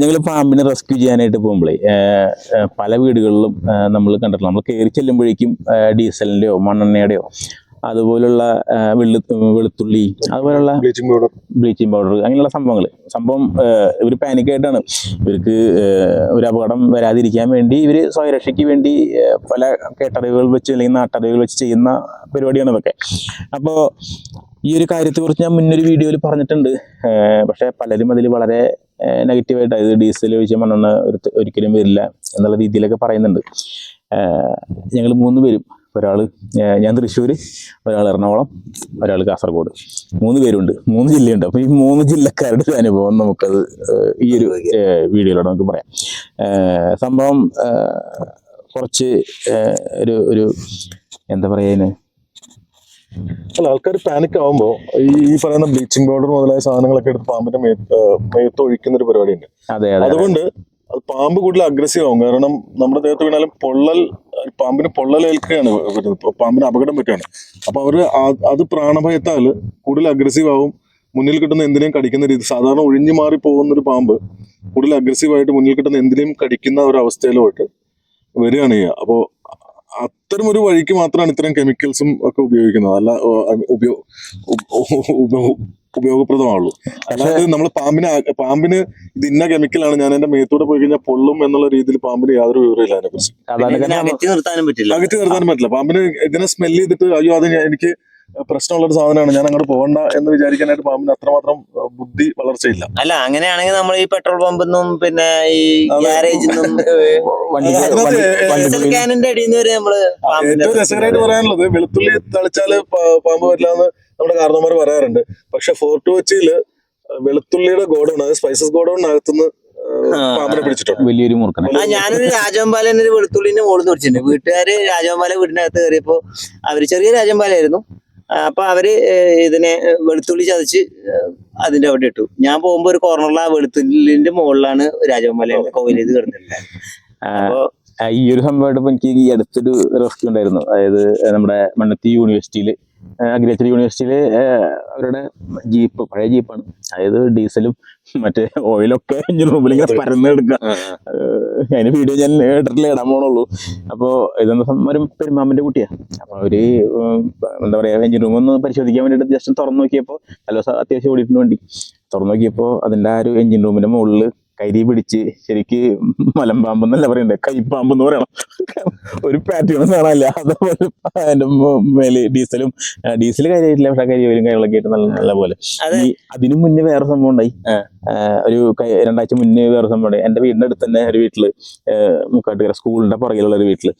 ഞങ്ങൾ പാമ്പിനെ റെസ്ക്യൂ ചെയ്യാനായിട്ട് പോകുമ്പോഴേ പല വീടുകളിലും നമ്മൾ കണ്ടിട്ടുണ്ട് നമ്മൾ കയറി ചെല്ലുമ്പോഴേക്കും ഡീസലിന്റെയോ മണ്ണെണ്ണയുടെയോ അതുപോലുള്ള വെള്ളു വെളുത്തുള്ളി അതുപോലുള്ള ബ്ലീച്ചിങ് പൗഡർ. ബ്ലീച്ചിങ് പൗഡർ അങ്ങനെയുള്ള സംഭവങ്ങൾ സംഭവം ഇവർ പാനിക്കായിട്ടാണ് ഇവർക്ക് ഒരു അപകടം വരാതിരിക്കാൻ വേണ്ടി ഇവർ സ്വയരക്ഷയ്ക്ക് വേണ്ടി പല കേട്ടറിവുകൾ വെച്ച് അല്ലെങ്കിൽ നാട്ടറിവുകൾ വെച്ച് ചെയ്യുന്ന പരിപാടിയാണ് ഇതൊക്കെ. അപ്പോൾ ഈ ഒരു കാര്യത്തെക്കുറിച്ച് ഞാൻ മുന്നൊരു വീഡിയോയിൽ പറഞ്ഞിട്ടുണ്ട്. പക്ഷേ പലരും അതിൽ വളരെ നെഗറ്റീവായിട്ട് അതായത് ഡീസൽ ഒഴിച്ച മണ്ണെണ്ണ ഒരു- ഒരിക്കലും വരില്ല എന്നുള്ള രീതിയിലൊക്കെ പറയുന്നുണ്ട്. ഞങ്ങൾ മൂന്ന് പേരും ഒരാൾ ഞാൻ തൃശ്ശൂർ ഒരാൾ എറണാകുളം ഒരാൾ കാസർഗോഡ്. മൂന്ന് പേരുണ്ട്. മൂന്ന് ജില്ലയുണ്ട്. അപ്പോൾ ഈ മൂന്ന് ജില്ലക്കാരുടെ ഒരു അനുഭവം നമുക്കത് ഈ ഒരു വീഡിയോയിലൂടെ നമുക്ക് പറയാം. സംഭവം കുറച്ച് ഒരു ഒരു എന്താ പറയുക അല്ല ആൾക്കാർ പാനിക് ആവുമ്പോ ഈ ഈ പറയുന്ന ബ്ലീച്ചിങ് പൗഡർ മുതലായ സാധനങ്ങളൊക്കെ എടുത്ത് പാമ്പിന്റെ മേത്ത് ഒഴിക്കുന്ന ഒരു പരിപാടിയുണ്ട്. അതെ അതെ അതുകൊണ്ട് അത് പാമ്പ് കൂടുതൽ അഗ്രസീവ് ആവും. കാരണം നമ്മുടെ ദേഹത്ത് വീണാലും പൊള്ളൽ പാമ്പിന് പൊള്ളലേൽക്കുകയാണ് പാമ്പിന് അപകടം പറ്റുകയാണ്. അപ്പൊ അവർ അത് പ്രാണഭയത്താൽ കൂടുതൽ അഗ്രസീവ് ആവും. മുന്നിൽ കിട്ടുന്ന എന്തിനേയും കടിക്കുന്ന രീതി സാധാരണ ഒഴിഞ്ഞു മാറി പോകുന്ന ഒരു പാമ്പ് കൂടുതൽ അഗ്രസീവ് ആയിട്ട് മുന്നിൽ കിട്ടുന്ന എന്തിനേയും കടിക്കുന്ന ഒരു അവസ്ഥയിലോട്ട് വരികയാണ് ചെയ്യുക. അപ്പോൾ അത്തരം ഒരു വഴിക്ക് മാത്രമാണ് ഇത്തരം കെമിക്കൽസും ഒക്കെ ഉപയോഗിക്കുന്നത്. അല്ല ഉപയോഗപ്രദമാവുള്ളൂ. അല്ലാതെ നമ്മൾ പാമ്പിന് പാമ്പിന് ഇത് ഇന്ന കെമിക്കലാണ് ഞാൻ എന്റെ മേത്തൂടെ പോയി കഴിഞ്ഞാൽ പൊള്ളും എന്നുള്ള രീതിയിൽ പാമ്പിന് യാതൊരു വിവരമില്ല അതിനെ കുറിച്ച് അകറ്റി നിർത്താനും പറ്റില്ല. അകറ്റി നിർത്താൻ പറ്റില്ല. പാമ്പിന് ഇതിനെ സ്മെൽ ചെയ്തിട്ട് അയ്യോ അത് എനിക്ക് പ്രശ്നമുള്ള ഒരു സാധനമാണ് ഞാൻ അങ്ങോട്ട് പോകണ്ട എന്ന് വിചാരിക്കാനായിട്ട് പാമ്പിന് അത്രമാത്രം ബുദ്ധി വളർച്ചയില്ല. അല്ല അങ്ങനെയാണെങ്കിൽ നമ്മൾ ഈ പെട്രോൾ പമ്പിൽ നിന്നും പിന്നെ ഈ. നിന്നും നിന്ന് ഏറ്റവും രസകരമായിട്ട് പറയാനുള്ളത് വെളുത്തുള്ളി തളിച്ചാൽ പാമ്പ് വരില്ല എന്ന് നമ്മുടെ കാരണവന്മാർ പറയാറുണ്ട്. പക്ഷെ ഫോർട്ട് കൊച്ചിയിൽ വെളുത്തുള്ളിയുടെ ഗോഡൌൺ അതായത് സ്പൈസസ് ഗോഡൌണിനകത്തുനിന്ന് പാമ്പിനെ പിടിച്ചിട്ടുണ്ട്. വലിയൊരു ഞാനൊരു രാജവമ്പാലൻ ഒരു വെളുത്തുള്ളിന്റെ മുകളിൽ പിടിച്ചിട്ടുണ്ട്. വീട്ടുകാര് രാജവമ്പാല വീടിനകത്ത് കയറിയപ്പോ അവർ ചെറിയ രാജവമ്പാലായിരുന്നു അപ്പൊ അവർ ഇതിനെ വെളുത്തുള്ളി ചതച്ച് അതിന്റെ അവിടെ ഇട്ടു. ഞാൻ പോകുമ്പോ ഒരു കോർണറിൽ ആ വെളുത്തുള്ളിന്റെ മുകളിലാണ് രാജവമ്പാല കോവിൽ ഇത് കിടന്നിട്ടുണ്ടായിരുന്നത് ഈ ഒരു സംഭവമായിട്ട് എനിക്ക് ഈ അടുത്തൊരു റെസ്ക്യൂ ഉണ്ടായിരുന്നു. അതായത് നമ്മുടെ മണ്ണത്തി യൂണിവേഴ്സിറ്റിയിൽ അഗ്രികൾച്ചർ യൂണിവേഴ്സിറ്റിയിൽ അവരുടെ ജീപ്പ് പഴയ ജീപ്പാണ്. അതായത് ഡീസലും മറ്റേ ഓയിലൊക്കെ എഞ്ചിൻ പരന്നെടുക്കുക അതിന് വീഡിയോ ഞാൻ ഇട്ടിട്ടില്ല ഇടാൻ പോണുള്ളൂ. അപ്പോൾ ഇതെന്ന് ഒരു കുട്ടിയാണ് കുട്ടിയാ. അപ്പോൾ അവർ എന്താ പറയുക എഞ്ചിൻ റൂം ഒന്ന് പരിശോധിക്കാൻ വേണ്ടിയിട്ട് ജസ്റ്റ് തുറന്നു നോക്കിയപ്പോൾ ദിവസം അത്യാവശ്യം ഓടിയിട്ടുണ്ട് വണ്ടി. തുറന്നു നോക്കിയപ്പോൾ അതിന്റെ ആ ഒരു എഞ്ചിൻ റൂമിന്റെ മുകളിൽ കരി പിടിച്ച് ശരിക്ക് മലമ്പാമ്പ് എന്നല്ല പറയണ്ടേ? കൈപ്പാമ്പ് എന്ന് പറയണം. ഒരു പാറ്റേൺ കാണാനില്ല. അതുപോലെ അതിന്റെ മേലെ ഡീസലും ഡീസൽ കാര്യമായിട്ടില്ല പക്ഷെ കരിയോയിലും കാര്യങ്ങളൊക്കെ ആയിട്ട് നല്ല നല്ല പോലെ. അതിനു മുന്നേ വേറെ സംഭവം ഉണ്ടായി. ഒരു രണ്ടാഴ്ച മുന്നേ വേറെ സംഭവം എന്റെ വീടിന്റെ അടുത്ത് തന്നെ ഒരു വീട്ടിൽ മുക്കാട്ടുകര സ്കൂളിന്റെ പുറകിലുള്ള ഒരു വീട്ടിൽ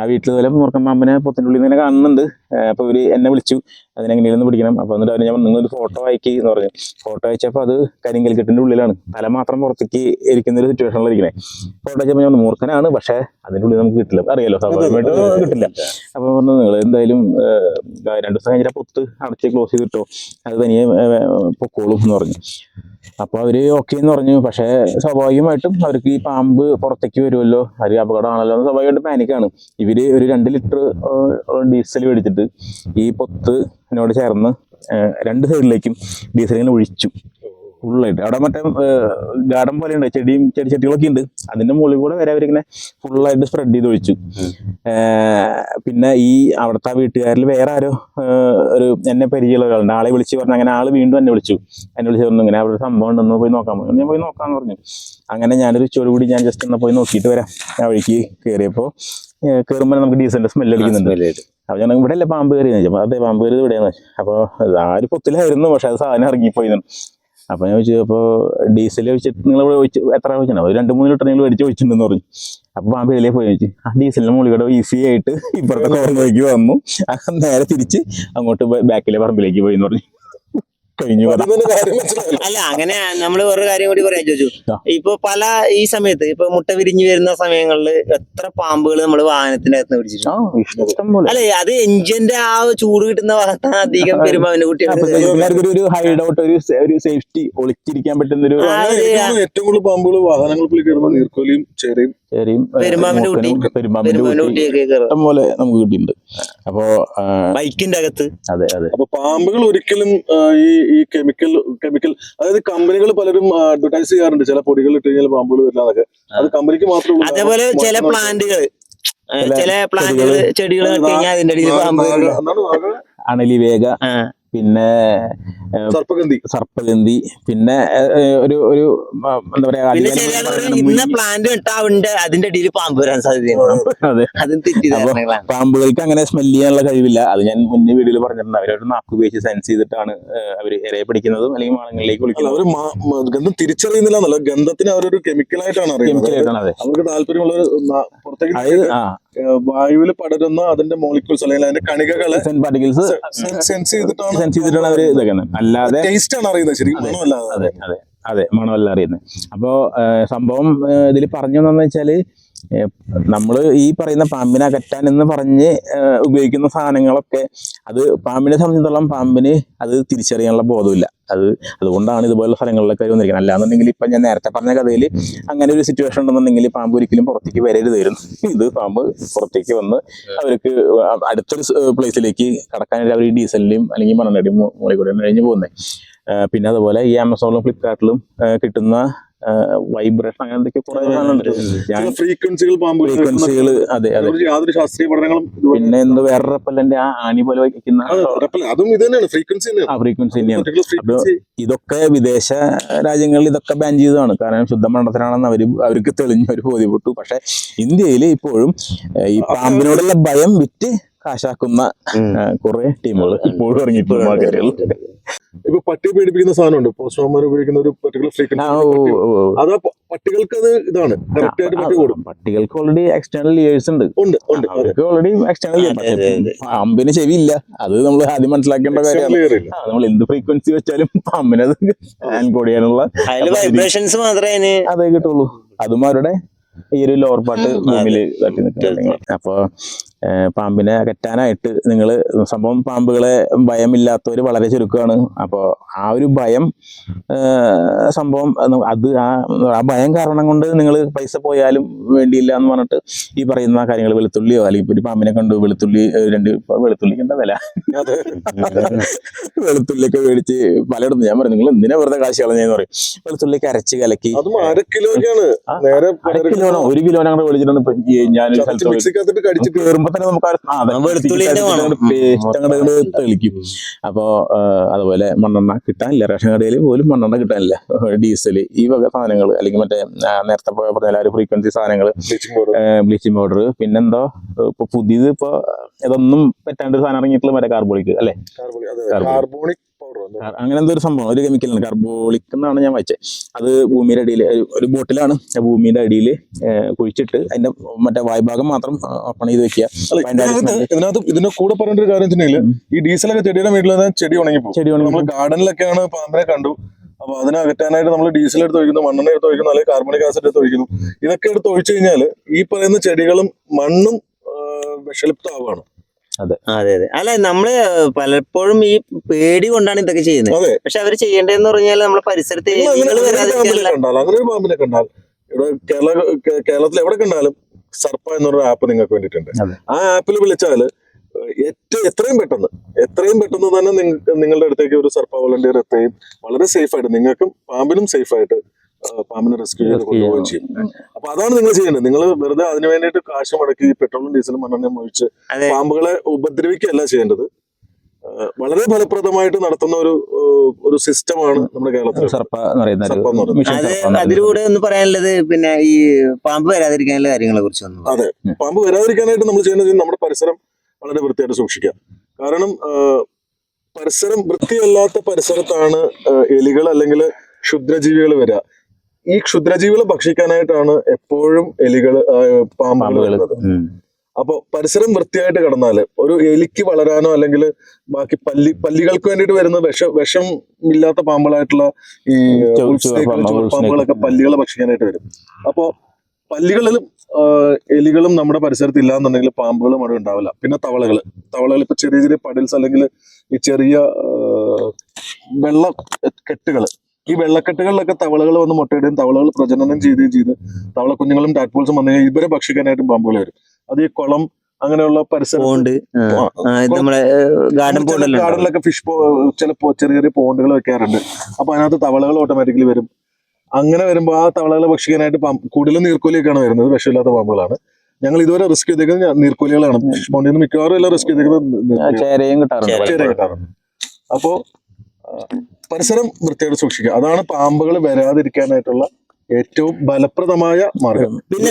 ആ വീട്ടിൽ പോലെ മൂർക്കം പാമ്പിനെ പൊത്തിന്റെ ഉള്ളിൽ നിന്ന് കാണുന്നുണ്ട്. അപ്പോൾ അപ്പൊ ഇവർ എന്നെ വിളിച്ചു. അതിനെങ്ങനെയൊന്ന് പിടിക്കണം. അപ്പോൾ എന്നിട്ട് അവർ ഞാൻ നിങ്ങളൊരു ഫോട്ടോ അയക്കി എന്ന് പറഞ്ഞു. ഫോട്ടോ അയച്ചപ്പോൾ അത് കരിങ്കൽക്കെട്ടിന്റെ ഉള്ളിലാണ്. തല മാത്രം പുറത്തേക്ക് ഇരിക്കുന്ന ഒരു സിറ്റുവേഷനിൽ ഇരിക്കണേ. ഫോട്ടോ അയച്ചപ്പോൾ ഞാൻ മൂർഖനാണ്. പക്ഷേ അതിന്റെ ഉള്ളിൽ നമുക്ക് കിട്ടില്ല. അറിയാലോ? സ്വാഭാവികമായിട്ട് കിട്ടില്ല. അപ്പോൾ പറഞ്ഞു നിങ്ങൾ എന്തായാലും രണ്ടു ദിവസം കഴിഞ്ഞാൽ പൊത്ത് അടച്ച് ക്ലോസ് ചെയ്തിട്ടോ? അത് തനിയെ പൊക്കോളും എന്ന് പറഞ്ഞു. അപ്പൊ അവർ ഓക്കെ എന്ന് പറഞ്ഞു. പക്ഷേ സ്വാഭാവികമായിട്ടും അവർക്ക് ഈ പാമ്പ് പുറത്തേക്ക് വരുമല്ലോ. അവർ അപകടമാണല്ലോ എന്ന് സ്വാഭാവികമായിട്ട് പാനിക്കാണ് ഇവർ ഒരു രണ്ട് ലിറ്റർ ഡീസൽ മേടിച്ചിട്ട് ഈ പൊത്തിനോട് ചേർന്ന് രണ്ട് സൈഡിലേക്കും ഡീസൽ ഇങ്ങനെ ഒഴിച്ചു. ഫുള്ളായിട്ട്. അവിടെ മറ്റേ ഗാർഡൻ പോലെ ഉണ്ട് ചെടിയും ചെടി ചെടികളൊക്കെ ഉണ്ട്. അതിന്റെ മുകളിൽ കൂടെ വരെ അവരിങ്ങനെ ഫുള്ളായിട്ട് സ്പ്രെഡ് ചെയ്ത് ഒഴിച്ചു. പിന്നെ ഈ അവിടുത്തെ ആ വീട്ടുകാരിൽ വേറെ ആരോ ഒരു എന്നെ പരിചയമുള്ള ഒരാളുണ്ട്. ആളെ വിളിച്ച് പറഞ്ഞു അങ്ങനെ ആൾ വീണ്ടും എന്നെ വിളിച്ചു. എന്നെ വിളിച്ച് പറഞ്ഞു ഇങ്ങനെ അവിടെ സംഭവം ഉണ്ടെന്ന് പോയി നോക്കാൻ പറഞ്ഞു ഞാൻ പോയി നോക്കാന്ന് പറഞ്ഞു. അങ്ങനെ ഞാനൊരു കൂടി ഞാൻ ജസ്റ്റ് എന്നാ പോയി നോക്കിയിട്ട് വരാം. ആ വഴിക്ക് കയറിയപ്പോൾ കയറുമ്പോൾ നമുക്ക് ഡീസന്റ് സ്മെല്ല് അടിക്കുന്നുണ്ട്. അപ്പൊ ഞാൻ ഇവിടെ അല്ലേ പാമ്പ് കയറി അതെ പാമ്പ് കയറി ഇവിടെയാണ് അപ്പോൾ ആ ഒരു പൊത്തിലായിരുന്നു പക്ഷെ അത് സാധനം ഇറങ്ങിപ്പോയി അപ്പൊ ഞാൻ ചോദിച്ചു അപ്പോൾ ഡീസൽ വെച്ചിട്ട് നിങ്ങൾ ഇവിടെ ഒഴിച്ച് എത്ര ഒഴിച്ചാണ് ഒരു രണ്ട് മൂന്ന് ലിറ്റർ നിങ്ങൾ മേടിച്ച് വെച്ചിട്ടുണ്ടെന്ന് പറഞ്ഞു. അപ്പോൾ ആ ഇതിലേ പോയി ചോദിച്ചു. ആ ഡീസലിന്റെ മുകളിൽ കൂടെ ഈസി ആയിട്ട് ഇപ്പുറത്തെ കോർണറിലേക്ക് വന്നു. നേരെ തിരിച്ച് അങ്ങോട്ട് ബാക്കിലെ പറമ്പിലേക്ക് പോയി എന്ന് പറഞ്ഞു. കഴിഞ്ഞു അല്ല അങ്ങനെ നമ്മൾ വേറൊരു കാര്യം കൂടി പറയാൻ ചോദിച്ചു. ഇപ്പൊ പല ഈ സമയത്ത് ഇപ്പൊ മുട്ട വിരിഞ്ഞു വരുന്ന സമയങ്ങളിൽ എത്ര പാമ്പുകൾ നമ്മൾ വാഹനത്തിന്റെ അകത്ത് പിടിച്ചിട്ടുണ്ട് അല്ലെ അത് എഞ്ചിന്റെ ആ ചൂട് കിട്ടുന്ന ഭാഗത്താണ് അധികം പെരുമാവിന്റെ കുട്ടി കുട്ടികൾ എല്ലാവർക്കും ഒരു- ഹൈഡ് ഔട്ട് ഒരു ഒരു സേഫ്റ്റി ഒളിച്ചിരിക്കാൻ പറ്റുന്ന ഒരു ഏറ്റവും കൂടുതൽ പാമ്പുകൾ വാഹനങ്ങളിൽ കയറുമ്പോൾ നീർക്കോലിയും ചേരയും പോലെ നമുക്ക് കിട്ടിയിട്ടുണ്ട്. അപ്പോ ബൈക്കിന്റെ അകത്ത്. അതെ അതെ. അപ്പൊ പാമ്പുകൾ ഒരിക്കലും ഈ ഈ കെമിക്കൽ കെമിക്കൽ അതായത് കമ്പനികൾ പലരും അഡ്വർടൈസ് ചെയ്യാറുണ്ട്. ചില പൊടികൾ ഇട്ട് കഴിഞ്ഞാൽ പാമ്പുകൾ വരുന്നതൊക്കെ അത് കമ്പനിക്ക് മാത്രമേ അതേപോലെ ചില പ്ലാന്റുകൾ ചില പ്ലാന്റുകൾ ചെടികൾ കഴിഞ്ഞാൽ അതിന്റെ അടിയിൽ പാമ്പ്? അണലി വേഗ. പിന്നെ സർപ്പഗന്ധി. സർപ്പഗന്ധി. പിന്നെ ഒരു ഒരു എന്താ പറയാ. പ്ലാന്റ് നട്ടാ അതിന്റെ അടിയിൽ പാമ്പ് വരാൻ സാധ്യതയുണ്ട് അതെ അതും തെറ്റിദ്ധാരണകളാണ് പാമ്പുകൾക്ക് അങ്ങനെ സ്മെൽ ചെയ്യാനുള്ള കഴിവില്ല. അത് ഞാൻ മുന്നേ വീഡിയോയിൽ പറഞ്ഞിട്ടുണ്ട്. അവരൊരു നാക്ക് ഉപയോഗിച്ച് സെൻസ് ചെയ്തിട്ടാണ് അവർ ഇരയെ പിടിക്കുന്നതും അല്ലെങ്കിൽ മാളങ്ങളിലേക്ക് വിളിക്കുന്നത്. ഗന്ധം തിരിച്ചറിയുന്നില്ല എന്നല്ല. ഗന്ധത്തിന് അവരൊരു കെമിക്കലായിട്ടാണ് അറിയുന്നത്. കെമിക്കലായിട്ടാണ് അവർക്ക് താല്പര്യമുള്ള പുറത്തേക്ക് ആ വായുവിൽ പടരുന്ന അതിന്റെ മോളിക്യൂൾസ് അല്ലെങ്കിൽ അതിന്റെ കണികകളെ പാർട്ടിക്കിൾസ് സെൻസ് ചെയ്തിട്ടാണ് സെൻസ് ചെയ്തിട്ടാണ് അവർ ഇതാക്കുന്നത്. അല്ലാതെ ടേസ്റ്റ് ആണ് അറിയുന്നത് ശരിക്കും അതെ അതെ അതെ മണമല്ല അറിയുന്നത്. അപ്പോൾ സംഭവം ഇതിൽ പറഞ്ഞു എന്ന് വെച്ചാൽ നമ്മൾ ഈ പറയുന്ന പാമ്പിനെ അകറ്റാൻ എന്ന് പറഞ്ഞ് ഉപയോഗിക്കുന്ന സാധനങ്ങളൊക്കെ അത് പാമ്പിനെ സംബന്ധിച്ചിടത്തോളം പാമ്പിന് അത് തിരിച്ചറിയാനുള്ള ബോധമില്ല. അത് അതുകൊണ്ടാണ് ഇതുപോലുള്ള സ്ഥലങ്ങളിലൊക്കെ വന്നിരിക്കുന്നത്. അല്ലാന്നുണ്ടെങ്കിൽ ഇപ്പം ഞാൻ നേരത്തെ പറഞ്ഞ കഥയിൽ അങ്ങനെ ഒരു സിറ്റുവേഷൻ ഉണ്ടെന്നുണ്ടെങ്കിൽ പാമ്പ് ഒരിക്കലും പുറത്തേക്ക് വരരുതായിരുന്നു ഇത് പാമ്പ് പുറത്തേക്ക് വന്ന് അവർക്ക് അടുത്തൊരു പ്ലേസിലേക്ക് കടക്കാനായിട്ട് അവർ ഈ ഡീസലിലും അല്ലെങ്കിൽ മണ്ണെണ്ണയുടെയും മുകളിൽ കൂടെയാണ് കഴിഞ്ഞ് പോകുന്നത്. പിന്നെ അതുപോലെ ഈ ആമസോണിലും ഫ്ലിപ്കാർട്ടിലും കിട്ടുന്ന വൈബ്രേഷൻ അങ്ങനെ എന്തൊക്കെ കുറെ ഫ്രീക്വൻസികൾ അതെ അതെ. യാതൊരു ശാസ്ത്രീയ പഠനങ്ങളും പിന്നെ എന്ത് വേറെ റെപ്പല്ലന്റെ ആ ആണി പോലെ വയ്ക്കുന്ന അതും ഇത് തന്നെയാണ് ഫ്രീക്വൻസി ആ ഫ്രീക്വൻസി തന്നെയാണ്. ഇതൊക്കെ വിദേശ രാജ്യങ്ങളിൽ ഇതൊക്കെ ബാൻ ചെയ്തതാണ്. കാരണം ശുദ്ധ മണ്ഡലത്തിനാണെന്ന് അവർ അവർക്ക് തെളിഞ്ഞു അവർ ബോധ്യപ്പെട്ടു. പക്ഷെ ഇന്ത്യയിൽ ഇപ്പോഴും ഈ പാമ്പിനോടുള്ള ഭയം വിറ്റ് കാശാക്കുന്ന കുറെ ടീമുകൾ ഇപ്പോഴും ഇറങ്ങിയിട്ടുണ്ട് ഇപ്പൊ പട്ടിയെ പേടിപ്പിക്കുന്ന സാധനമുണ്ട്. പോസ്റ്റ്മാൻമാർ ഉപയോഗിക്കുന്ന ഒരു പർട്ടിക്കുലർ ഫ്രീക്വൻസി. അത് പട്ടികൾക്ക് അത് ഇതാണ്. കറക്റ്റ് ആയിട്ട് പട്ടി കൊടുക്കും. പട്ടികൾക്ക് ഓൾറെഡി എക്സ്റ്റേണൽ ഇയേഴ്സ് ഉണ്ട്. ഉണ്ട് ഉണ്ട് അവർക്ക് ഓൾറെഡി എക്സ്റ്റേണൽ പാമ്പിന് ചെവി ഇല്ല പാമ്പിന് അത്. നമ്മൾ ആദ്യം മനസ്സിലാക്കേണ്ട കാര്യമാണ്. നമ്മൾ എന്ത് ഫ്രീക്വൻസി വെച്ചാലും പാമ്പിനത് ആൻകോഡ് ചെയ്യാനുള്ള അതിൽ വൈബ്രേഷൻസ് മാത്രമേ അതിന് അതേ കിട്ടുള്ളൂ. അതും അവരുടെ ഈ ഒരു ലോവർ പാർട്ട് ഭൂമിയിൽ തട്ടി നിൽക്കുന്ന അപ്പോൾ പാമ്പിനെ അകറ്റാനായിട്ട് നിങ്ങൾ സംഭവം പാമ്പുകളെ ഭയമില്ലാത്തവർ വളരെ ചുരുക്കമാണ് അപ്പോൾ ആ ഒരു ഭയം സംഭവം അത് ആ ആ ഭയം കാരണം കൊണ്ട് നിങ്ങൾ പൈസ പോയാലും വേണ്ടിയില്ല എന്ന് പറഞ്ഞിട്ട് ഈ പറയുന്ന കാര്യങ്ങൾ വെളുത്തുള്ളിയോ അല്ലെങ്കിൽ ഇപ്പൊ ഒരു പാമ്പിനെ കണ്ടു വെളുത്തുള്ളി രണ്ട് വെളുത്തുള്ളിക്ക് എന്താ വില? അതെ. വെളുത്തുള്ളിയൊക്കെ മേടിച്ച് പലയിടത്തും ഞാൻ പറയും നിങ്ങൾ എന്തിനാ വെറുതെ കാശ് കളഞ്ഞെന്ന് പറയും? വെളുത്തുള്ളിയൊക്കെ അരച്ച് കലക്കി. അര കിലോയ്ക്കാണ്. ആ, നേരെ അര കിലോനോ? ഒരു കിലോനോ അങ്ങോട്ട് മേടിച്ചിട്ടുണ്ട് ഞാൻ കടിച്ചിട്ട് കേറുമ്പോ തന്നെ നമുക്ക് തെളിക്കും. അപ്പോ അതുപോലെ മണ്ണെണ്ണ കിട്ടാനില്ല. റേഷൻ കടയിൽ പോലും മണ്ണെണ്ണ കിട്ടാനില്ല. ഡീസൽ ഈ വക സാധനങ്ങൾ അല്ലെങ്കിൽ മറ്റേ നേരത്തെ പോയ പറഞ്ഞ ആ ഒരു ഫ്രീക്വൻസി സാധനങ്ങൾ ബ്ലീച്ചിങ് പൗഡർ. പിന്നെന്തോ ഇപ്പൊ പുതിയത് ഇപ്പൊ ഇതൊന്നും പറ്റാണ്ട് സാധനം ഇറങ്ങിയിട്ടുള്ള മറ്റേ കാർബോണിക് അല്ലെ. കാർബോണിക് അങ്ങനെ എന്തോ ഒരു സംഭവം. ഒരു കെമിക്കലാണ് കാർബോളിക് എന്നാണ് ഞാൻ വായിച്ചത് അത് ഭൂമിയുടെ അടിയിൽ ഒരു ബോട്ടിലാണ് ഭൂമിയുടെ അടിയിൽ കുഴിച്ചിട്ട് അതിന്റെ മറ്റേ വായ്ഭാഗം മാത്രം ഓപ്പൺ ചെയ്ത് വെക്കുക. ഇതിനകത്ത് ഇതിന്റെ കൂടെ പറയേണ്ട ഒരു കാര്യം വെച്ചിട്ടുണ്ടെങ്കിൽ ഈ ഡീസലൊക്കെ ചെടിയുടെ വീട്ടിൽ ചെടി ഉണങ്ങി ചെടി ഉണങ്ങി നമ്മൾ ഗാർഡനിലൊക്കെയാണ് പാമ്പിനെ കണ്ടു. അപ്പൊ അതിനെ അകറ്റാനായിട്ട് നമ്മൾ ഡീസൽ എടുത്ത് ഒഴിക്കുന്നു മണ്ണെണ്ണ എടുത്ത് ഒഴിക്കുന്നു അല്ലെങ്കിൽ കാർബണിക് ആസിഡ് എടുത്ത് ഒഴിക്കുന്നു. ഇതൊക്കെ എടുത്ത് ഒഴിച്ചു കഴിഞ്ഞാൽ ഈ പറയുന്ന ചെടികളും മണ്ണും വിഷലിപ്തമാവുകയാണ്. അതെ. അതെ അല്ല നമ്മൾ പലപ്പോഴും ഈ പേടി കൊണ്ടാണ് ഇതൊക്കെ ചെയ്യുന്നത്. അതെ. പക്ഷെ അവർ ചെയ്യേണ്ടതെന്ന് പറഞ്ഞാൽ നമ്മളെ പരിസരത്ത് അങ്ങനെ ഒരു പാമ്പിനെ കണ്ടാൽ ഇവിടെ കേരള കേരളത്തിൽ എവിടെ കണ്ടാലും സർപ്പ എന്നൊരു ആപ്പ് നിങ്ങൾക്ക് വേണ്ടിയിട്ടുണ്ട്. ആ ആപ്പിൽ വിളിച്ചാൽ ഏറ്റവും എത്രയും പെട്ടെന്ന് എത്രയും പെട്ടെന്ന് തന്നെ നിങ്ങൾക്ക് നിങ്ങളുടെ അടുത്തേക്ക് ഒരു സർപ്പ വോളണ്ടിയർ എത്തുകയും വളരെ സേഫ് ആയിട്ട് നിങ്ങൾക്കും പാമ്പിനും സേഫ് ആയിട്ട് പാമ്പിനെ റെസ്ക്യൂ ചെയ്ത് കൊണ്ടുപോവുകയും ചെയ്യും. അപ്പൊ അതാണ് നിങ്ങൾ ചെയ്യുന്നത്. നിങ്ങൾ വെറുതെ അതിന് വേണ്ടിയിട്ട് കാശ് മുടക്കി പെട്രോളും ഡീസലും മണ്ണെണ്ണയും ഒഴിച്ച് പാമ്പുകളെ ഉപദ്രവിക്കുകയല്ല ചെയ്യേണ്ടത്. വളരെ ഫലപ്രദമായിട്ട് നടത്തുന്ന ഒരു ഒരു സിസ്റ്റമാണ് നമ്മുടെ കേരളത്തിൽ സർപ്പ അത്. അതിലൂടെ ഒന്ന് പറയാനുള്ളത് പിന്നെ ഈ പാമ്പ് വരാതിരിക്കാനുള്ള കാര്യങ്ങളെ കുറിച്ച് അതെ. പാമ്പ് വരാതിരിക്കാനായിട്ട് നമ്മൾ ചെയ്യുന്നത് നമ്മുടെ പരിസരം വളരെ വൃത്തിയായിട്ട് സൂക്ഷിക്കുക കാരണം പരിസരം വൃത്തിയല്ലാത്ത പരിസരത്താണ് എലികൾ അല്ലെങ്കിൽ ക്ഷുദ്രജീവികൾ വരിക. ഈ ക്ഷുദ്രജീവികളെ ഭക്ഷിക്കാനായിട്ടാണ് എപ്പോഴും എലികൾ പാമ്പുകൾ വരുന്നത്. ഉം. അപ്പൊ പരിസരം വൃത്തിയായിട്ട് കിടന്നാൽ ഒരു എലിക്ക് വളരാനോ അല്ലെങ്കിൽ ബാക്കി പല്ലി പല്ലികൾക്ക് വേണ്ടിയിട്ട് വരുന്ന വിഷ വിഷം ഇല്ലാത്ത പാമ്പുകളായിട്ടുള്ള ഈ പാമ്പുകളൊക്കെ. പല്ലികളെ ഭക്ഷിക്കാനായിട്ട് വരും. അപ്പോ പല്ലികളിലും എലികളും നമ്മുടെ പരിസരത്ത് ഇല്ലാന്നുണ്ടെങ്കിൽ പാമ്പുകളും അവിടെ ഉണ്ടാവില്ല. പിന്നെ തവളകൾ തവളകൾ ഇപ്പൊ ചെറിയ ചെറിയ പടിൽസ് അല്ലെങ്കിൽ ഈ ചെറിയ വെള്ള കെട്ടുകൾ ഈ വെള്ളക്കെട്ടുകളിലൊക്കെ തവളകൾ വന്ന് മുട്ടയിടുകയും തവളകൾ പ്രജനനം ചെയ്യുകയും ചെയ്ത് തവള കുഞ്ഞുങ്ങളും ടാറ്റ്പോൾസും വന്നു കഴിഞ്ഞാൽ ഇവരെ ഭക്ഷിക്കാനായിട്ട് പാമ്പുകൾ വരും. അത് ഈ കുളം അങ്ങനെയുള്ള പരിസരം ഗാർഡനിലൊക്കെ ഫിഷ് ചില ചെറിയ ചെറിയ പോണ്ടുകൾ വെക്കാറുണ്ട്. അപ്പൊ അതിനകത്ത് തവളകൾ ഓട്ടോമാറ്റിക്കലി വരും. അങ്ങനെ വരുമ്പോൾ ആ തവളകളെ ഭക്ഷിക്കാനായിട്ട് പാമ്പ് കൂടുതലും നീർക്കോലിയൊക്കെയാണ് വരുന്നത്. വിഷമില്ലാത്ത പാമ്പുകളാണ്. ഞങ്ങൾ ഇതുവരെ റിസ്ക് ചെയ്തേക്കുന്നത് നീർക്കോലികളാണ്. ഫിഷ് പോണ്ടിൽ നിന്ന് മിക്കവാറും എല്ലാം റിസ്ക് ചെയ്തേക്കുന്നത് അപ്പോ ചേരയും കിട്ടാറുണ്ട്. ചേര. പരിസരം വൃത്തിയായിട്ട് സൂക്ഷിക്കുക. അതാണ് പാമ്പുകൾ വരാതിരിക്കാനായിട്ടുള്ള ഏറ്റവും ഫലപ്രദമായ മാർഗം. പിന്നെ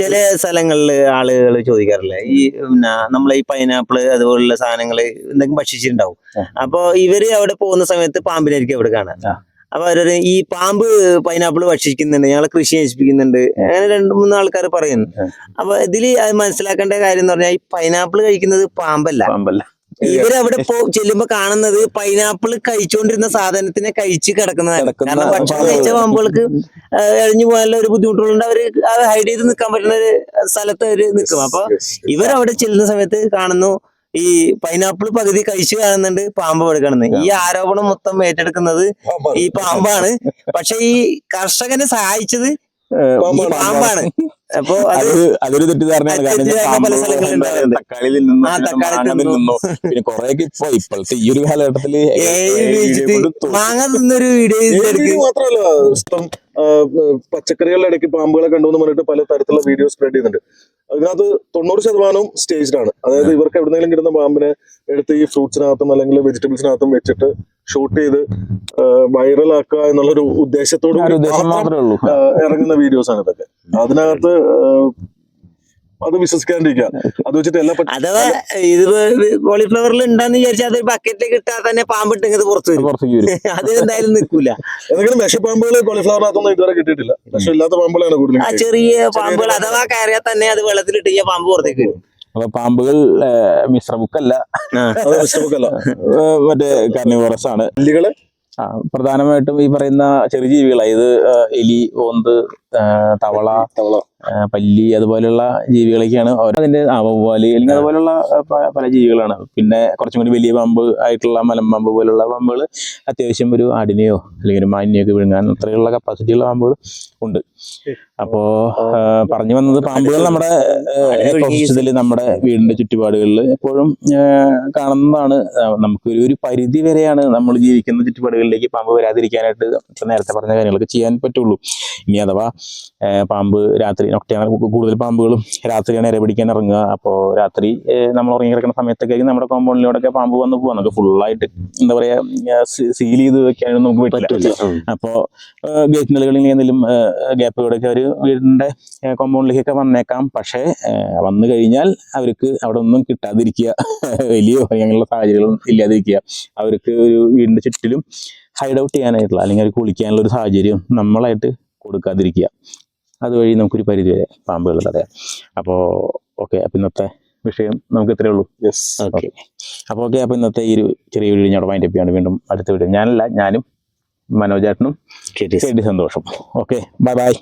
ചില സ്ഥലങ്ങളിൽ ആളുകൾ ചോദിക്കാറില്ലേ ഈ പിന്നെ നമ്മളെ ഈ പൈനാപ്പിൾ അതുപോലുള്ള സാധനങ്ങൾ എന്തെങ്കിലും ഭക്ഷിച്ചിട്ടുണ്ടാവും. അപ്പൊ ഇവർ അവിടെ പോകുന്ന സമയത്ത് പാമ്പിനായിരിക്കും അവിടെ കാണാൻ. അപ്പൊ അവരൊരു ഈ പാമ്പ് പൈനാപ്പിൾ ഭക്ഷിക്കുന്നുണ്ട് ഞങ്ങളെ കൃഷി നശിപ്പിക്കുന്നുണ്ട് അങ്ങനെ രണ്ട് മൂന്ന് ആൾക്കാർ പറയുന്നു. അപ്പൊ ഇതിൽ മനസ്സിലാക്കേണ്ട കാര്യം എന്ന് പറഞ്ഞാൽ ഈ പൈനാപ്പിൾ കഴിക്കുന്നത് പാമ്പല്ല. പാമ്പല്ല. ഇവരവിടെ പോ ചെല്ലുമ്പോ കാണുന്നത് പൈനാപ്പിൾ കഴിച്ചുകൊണ്ടിരുന്ന സാധനത്തിനെ കഴിച്ച് കിടക്കുന്നതാണ്. കിടക്കുന്ന കാരണം ഭക്ഷണം. കഴിച്ച പാമ്പുകൾക്ക് എഴഞ്ഞു പോകാനുള്ള ഒരു ബുദ്ധിമുട്ടുകളുണ്ട്. അവർ അത് ഹൈഡ് ചെയ്ത് നിൽക്കാൻ പറ്റുന്ന ഒരു സ്ഥലത്ത് അവർ നിൽക്കും. അപ്പൊ. ഇവരവിടെ ചെല്ലുന്ന സമയത്ത് കാണുന്നു ഈ പൈനാപ്പിൾ പകുതി കഴിച്ചു കാണുന്നുണ്ട് പാമ്പ് അവിടെ ഈ ആരോപണം മൊത്തം ഏറ്റെടുക്കുന്നത് ഈ പാമ്പാണ്. പക്ഷെ ഈ കർഷകനെ സഹായിച്ചത് പാമ്പാണ്. അപ്പൊ അത് അത് അതൊരു തെറ്റിദ്ധാരണയാണ്. കാരണം. തക്കാളിയിൽ നിന്നും പിന്നെ കുറെയൊക്കെ ഇപ്പൊ ഇപ്പോഴത്തെ ഈ ഒരു കാലഘട്ടത്തിൽ മാങ്ങ വീഡിയോ മാത്രമല്ല ഇഷ്ടം പച്ചക്കറികളുടെ ഇടയ്ക്ക് പാമ്പുകളെ കണ്ടു എന്ന് പറഞ്ഞിട്ട് പല തരത്തിലുള്ള വീഡിയോ സ്പ്രെഡ് ചെയ്യുന്നുണ്ട്. അതിനകത്ത് തൊണ്ണൂറ് ശതമാനവും സ്റ്റേജ്ഡ് ആണ്. അതായത് ഇവർക്ക് എവിടെന്നെങ്കിലും കിട്ടുന്ന പാമ്പിനെ എടുത്ത് ഈ ഫ്രൂട്ട്സിനകത്തും അല്ലെങ്കിൽ വെജിറ്റബിൾസിനകത്തും വെച്ചിട്ട് ഷൂട്ട് ചെയ്ത് വൈറൽ ആക്കുക എന്നുള്ളൊരു ഉദ്ദേശത്തോട് ഇറങ്ങുന്ന വീഡിയോസ് ആണ് ഇതൊക്കെ അതിനകത്ത് അത് വിശ്വസിക്കാണ്ടിരിക്കുക. അത് വെച്ചിട്ട് എല്ലാ അഥവാ ഇത് കോളിഫ്ലവറിൽ ഉണ്ടാന്ന് വിചാരിച്ചാൽ അത് ബക്കറ്റിലേക്ക് ഇട്ടാൽ തന്നെ പാമ്പിട്ടെങ്കിൽ പുറത്തു വരും. അത് എന്തായാലും നിൽക്കൂല. എന്തെങ്കിലും വിഷപ്പാമ്പുകൾ കോളിഫ്ലവറിനകത്തൊന്നും ഇതുവരെ കിട്ടിയിട്ടില്ല. വിഷമില്ലാത്ത പാമ്പുകളാണ് കൂടുതൽ ആ ചെറിയ പാമ്പുകൾ അഥവാ കയറിയാൽ തന്നെ അത് വെള്ളത്തിലിട്ട് കഴിഞ്ഞാൽ പാമ്പ് പുറത്തേക്ക് വരും. അപ്പൊ പാമ്പുകൾ മിശ്ര ബുക്കല്ല. അത് വിഷമക്കല്ല മറ്റേ കർണിവോറസ് ആണ്. പല്ലികളെ ആ, പ്രധാനമായിട്ടും ഈ പറയുന്ന ചെറിയ ജീവികളാണ് ഇത് എലി ഓന്ത് തവള തവള. പല്ലി അതുപോലെയുള്ള ജീവികളൊക്കെയാണ് ഓരോ അതിന്റെ ആ, വവ്വാൽ അല്ലെങ്കിൽ അതുപോലുള്ള പല ജീവികളാണ്. പിന്നെ കുറച്ചും കൂടി വലിയ പാമ്പ് ആയിട്ടുള്ള മലമ്പാമ്പ് പോലുള്ള പാമ്പുകൾ അത്യാവശ്യം ഒരു ആടിനെയോ അല്ലെങ്കിൽ ഒരു മാനിനെയോ ഒക്കെ വിഴുങ്ങാൻ അത്രയുള്ള കപ്പാസിറ്റിയുള്ള പാമ്പുകൾ ഉണ്ട്. അപ്പോ പറഞ്ഞു വന്നത് പാമ്പുകൾ നമ്മുടെ നമ്മുടെ വീടിന്റെ ചുറ്റുപാടുകളിൽ എപ്പോഴും കാണുന്നതാണ്. നമുക്ക് ഒരു ഒരു പരിധി വരെയാണ് നമ്മൾ ജീവിക്കുന്ന ചുറ്റുപാടുകളിലേക്ക് പാമ്പ് വരാതിരിക്കാനായിട്ട് നേരത്തെ പറഞ്ഞ കാര്യങ്ങളൊക്കെ ചെയ്യാൻ പറ്റുള്ളൂ. ഇനി അഥവാ പാമ്പ് രാത്രി നൊക്ടയാണ് കൂടുതൽ പാമ്പുകളും രാത്രിയാണ് ഇര പിടിക്കാൻ ഇറങ്ങുക. അപ്പോൾ രാത്രി നമ്മൾ ഉറങ്ങി കിടക്കുന്ന സമയത്തൊക്കെ നമ്മുടെ കോമ്പൗണ്ടിലൂടെയൊക്കെ പാമ്പ് വന്ന് പോകാം നമുക്ക് ഫുള്ളായിട്ട് എന്താ പറയുക സീൽ ചെയ്ത് വെക്കാനൊന്നും നമുക്ക് പറ്റില്ല. അപ്പോൾ ഗേറ്റ് നിലകളിൽ എന്തെങ്കിലും ഗ്യാപ്പുകളൊക്കെ അവർ വീടിന്റെ കോമ്പൗണ്ടിലേക്കൊക്കെ വന്നേക്കാം. പക്ഷേ വന്നു കഴിഞ്ഞാൽ അവർക്ക് അവിടെ ഒന്നും കിട്ടാതിരിക്കുക. വലിയ അങ്ങനെയുള്ള സാഹചര്യങ്ങളും ഇല്ലാതിരിക്കുക. അവർക്ക് ഒരു വീടിന്റെ ചുറ്റിലും ഹൈഡ് ഔട്ട് ചെയ്യാനായിട്ടുള്ള അല്ലെങ്കിൽ അവർക്ക് കുളിക്കാനുള്ള ഒരു സാഹചര്യം നമ്മളായിട്ട് കൊടുക്കാതിരിക്കുക. അതുവഴി നമുക്കൊരു പരിധി വരെ പാമ്പുകൾ തടയാം. അപ്പോൾ ഓക്കെ അപ്പം ഇന്നത്തെ വിഷയം നമുക്ക് ഇത്രയേ ഉള്ളൂ. യെസ് ഓക്കെ അപ്പോൾ ഓക്കെ അപ്പോൾ ഇന്നത്തെ ഈ ഒരു ചെറിയ വീഡിയോ ഞാൻ വൈൻഡപ്പ് ചെയ്യാണ് വീണ്ടും അടുത്ത വീഡിയോ ഞാനല്ല ഞാനും മനോജേട്ടനും ശരി സന്തോഷം. Okay bye bye